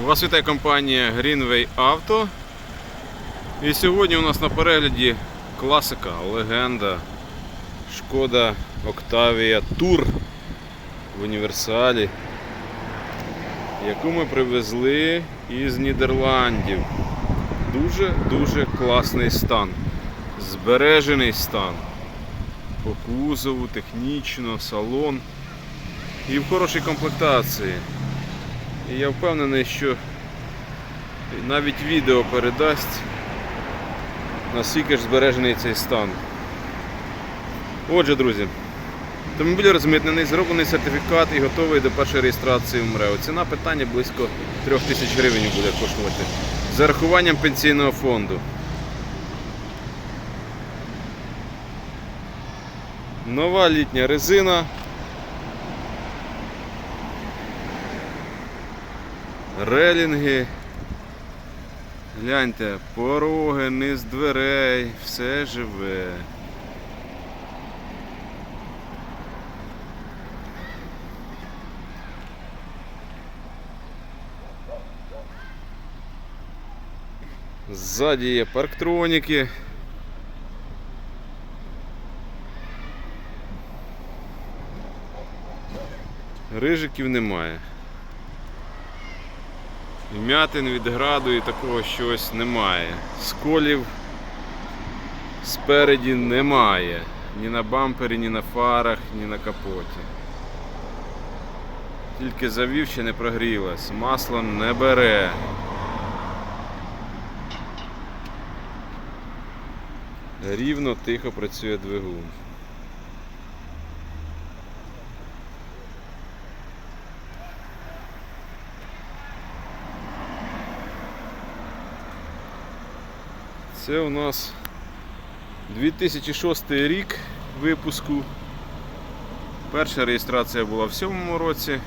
У вас вітає компанія Greenway Auto. І сьогодні у нас на перегляді класика, легенда Шкода Octavia Tour в універсалі, яку ми привезли із Нідерландів. Дуже-дуже класний стан. Збережений стан. По кузову, технічно, салон і в хорошій комплектації. І я впевнений, що навіть відео передасть, наскільки ж збережений цей стан. Отже, друзі, автомобіль розмитнений, зроблений сертифікат і готовий до першої реєстрації в МРЕО. Ціна питання близько 3 тисяч гривень буде коштувати. З зарахуванням пенсійного фонду. Нова літня резина. Релінги. Гляньте, пороги, низ дверей, все живе. Ззаді є парктроніки. Рижиків немає. Вмятин від граду і такого щось немає. Сколів спереді немає. Ні на бампері, ні на фарах, ні на капоті. Тільки завів ще не прогрілась. Масло не бере. Рівно тихо працює двигун. Це у нас 2006 рік випуску. Перша реєстрація була в 7 році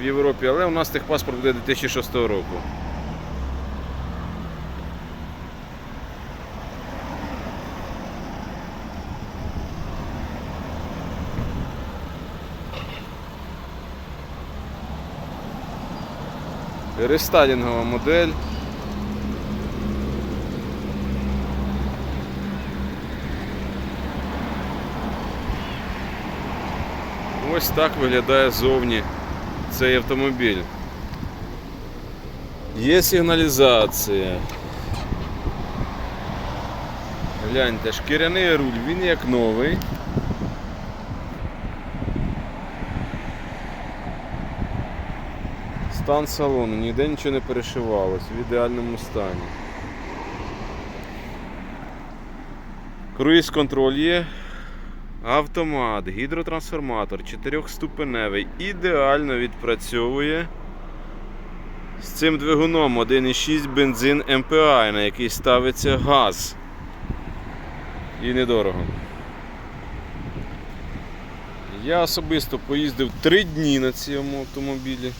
в Європі, але у нас техпаспорт буде 2006 року. Рестайлінгова модель. Ось так виглядає зовні цей автомобіль. Є сигналізація. Гляньте, шкіряний руль, він як новий. Стан салону, ніде нічого не перешивалось, в ідеальному стані. Круїз контроль є. Автомат, гідротрансформатор, 4-ступеневий, ідеально відпрацьовує з цим двигуном 1,6 бензин МПА, на який ставиться газ. І недорого. Я особисто поїздив 3 дні на цьому автомобілі.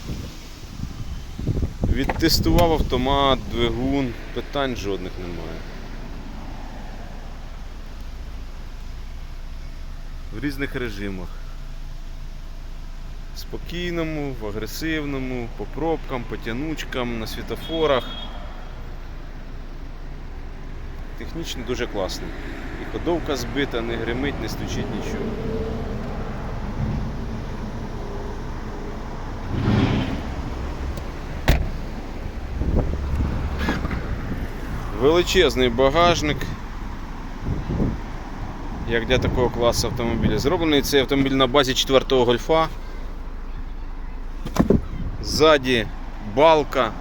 Відтестував автомат, двигун, питань жодних немає. В різних режимах. В спокійному, в агресивному, по пробкам, по тянучкам, на світофорах. Технічно дуже класно. І ходовка збита, не гримить, не стучить нічого. Величезний багажник як для такого класу автомобіля. Зроблений цей автомобіль на базі 4-го гольфа. Ззаді балка.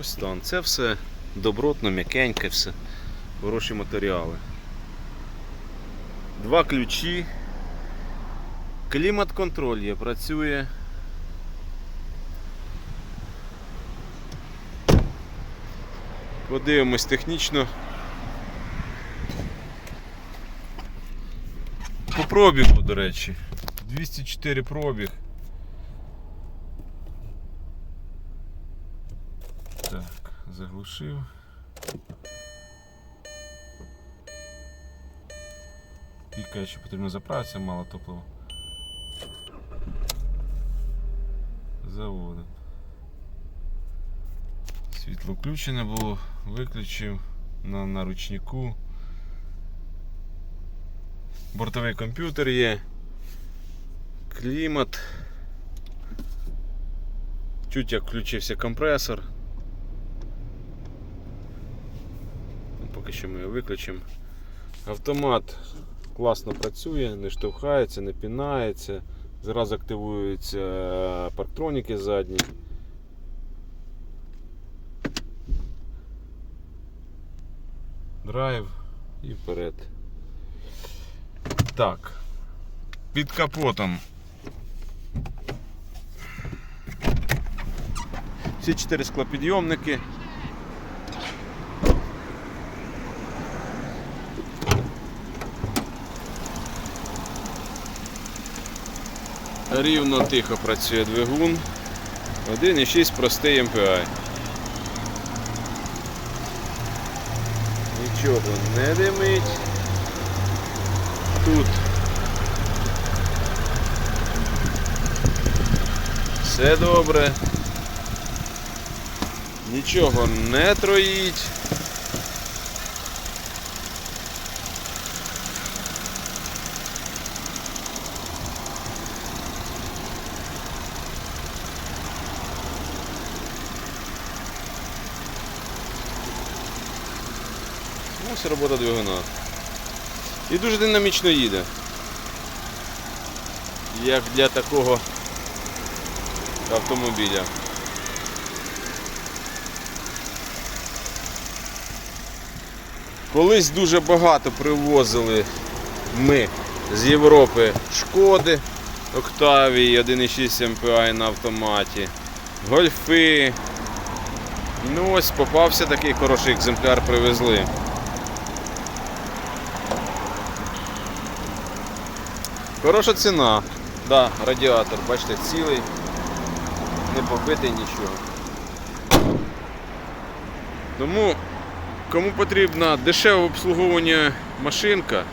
Ось стан. Це все добротно, м'якеньке, все. Хороші матеріали. Два ключі. Клімат-контроль є, працює. Подивимось технічно. По пробігу, до речі. 204 пробіг. Так, заглушив. Пікає, що потрібно заправитися, мало топлива. Заводом. Світло включене було, виключив на, на ручнику. Бортовий комп'ютер є. Клімат. Чуть як включився компресор. Поки що ми його виключимо. Автомат класно працює, не штовхається, не пінається. Зараз активуються е, парктроніки задні. Драйв і вперед. Так. Під капотом. Всі чотири склопідйомники. Рівно тихо працює двигун. 1,6 простий MPI. Нічого не димить. Тут все добре. Нічого не троїть. Ось робота двигуна. І дуже динамічно їде. Як для такого автомобіля. Колись дуже багато привозили ми з Європи шкоди Октавії 1,6 MPI на автоматі, гольфи. Ну ось попався такий хороший екземпляр, привезли. Хороша ціна. Да, радіатор, бачите, цілий, не побитий нічого. Тому кому потрібна дешеве обслуговування машинка,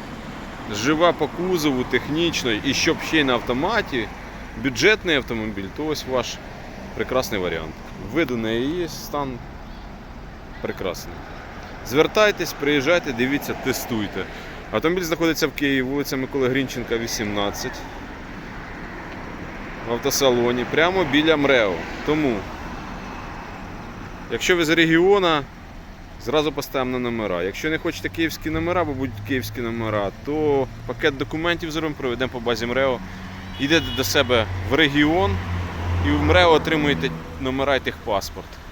жива по кузову, технічно і щоб ще й на автоматі, бюджетний автомобіль, то ось ваш прекрасний варіант. Виду неї є, стан прекрасний. Звертайтесь, приїжджайте, дивіться, тестуйте. Автомобіль знаходиться в Києві, вулиця Миколи Грінченка, 18. В автосалоні, прямо біля МРЕО. Тому, якщо ви з регіона, зразу поставимо на номера. Якщо не хочете київські номера, бо будуть київські номера, то пакет документів зробимо, проведемо по базі МРЕО. Йдете до себе в регіон і в МРЕО отримуєте номера і техпаспорт.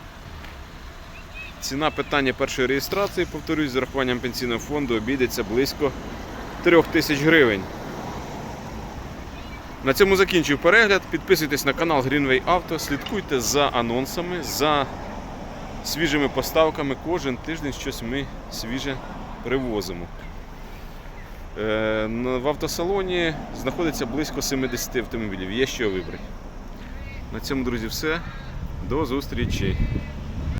Ціна питання першої реєстрації, повторюсь, з урахуванням пенсійного фонду обійдеться близько 3 тисяч гривень. На цьому закінчив перегляд. Підписуйтесь на канал Greenway Auto, слідкуйте за анонсами, за свіжими поставками. Кожен тиждень щось ми свіже привозимо. Е, В автосалоні знаходиться близько 70 автомобілів. Є що вибрати. На цьому, друзі, все. До зустрічі!